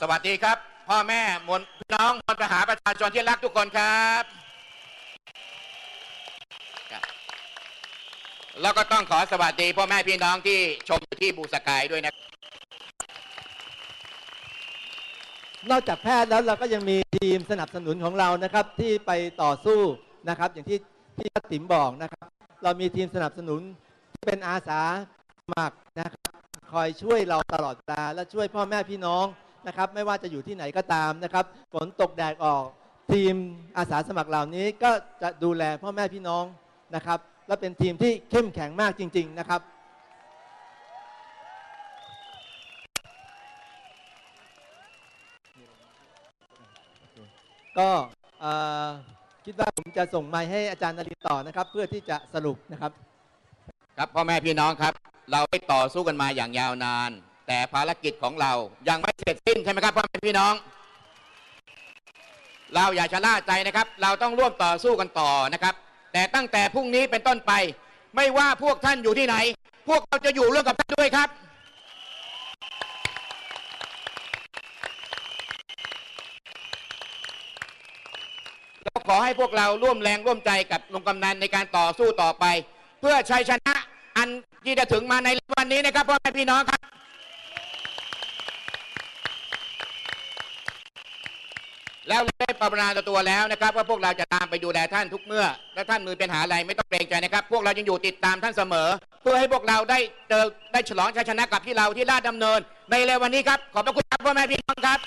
สวัสดีครับ พ่อแม่มวลพี่น้องมวลมหาประชาชนที่รักทุกคนครับแล้วก็ต้องขอสวัสดีพ่อแม่พี่น้องที่ชมที่บูสกายด้วยนะนอกจากแพทย์แล้วเราก็ยังมีทีมสนับสนุนของเรานะครับที่ไปต่อสู้นะครับ อย่างที่ที่ติ๋มบอกนะครับ เรามีทีมสนับสนุนที่เป็นอาสาสมัครนะครับ คอยช่วยเราตลอดเวลาและช่วยพ่อแม่พี่น้อง นะครับไม่ว่าจะอยู่ที่ไหนก็ตามนะครับฝนตกแดดออกทีมอาสาสมัครเหล่านี้ก็จะดูแลพ่อแม่พี่น้องนะครับ และเป็นทีมที่เข้มแข็งมากจริง ๆนะครับ ก็คิดว่าผมจะส่งไมค์ให้อาจารย์นรินต่อนะครับ เพื่อที่จะสรุปนะครับ ครับพ่อแม่พี่น้องครับ เราได้ต่อสู้กันมาอย่างยาวนาน แต่ภารกิจของเรายังไม่เสร็จสิ้นใช่ไหมครับพ่อแม่พี่น้อง เราอย่าชะล่าใจนะครับ เราต้องร่วมต่อสู้กันต่อนะครับ แต่ตั้งแต่พรุ่งนี้เป็นต้นไป ไม่ว่าพวกท่านอยู่ที่ไหน พวกเราจะอยู่ร่วมกับท่านด้วยครับ เราขอให้พวกเราร่วมแรงร่วมใจกับลุงกำนันในการต่อสู้ต่อไป เพื่อชัยชนะอันที่จะถึงมาในวันนี้นะครับพ่อแม่พี่น้องครับ แล้วได้ประมาณตัวแล้วนะครับว่าพวกเราจะตามไปดูแลท่านทุกเมื่อ และท่านมือเป็นหาอะไรไม่ต้องเกรงใจนะครับ พวกเรายังอยู่ติดตามท่านเสมอ เพื่อให้พวกเราได้เจอได้ฉลองชัยชนะกับที่เราที่ลาดดำเนิน ในเร็ววันนี้ครับขอบพระคุณครับพ่อแม่พี่น้องครับ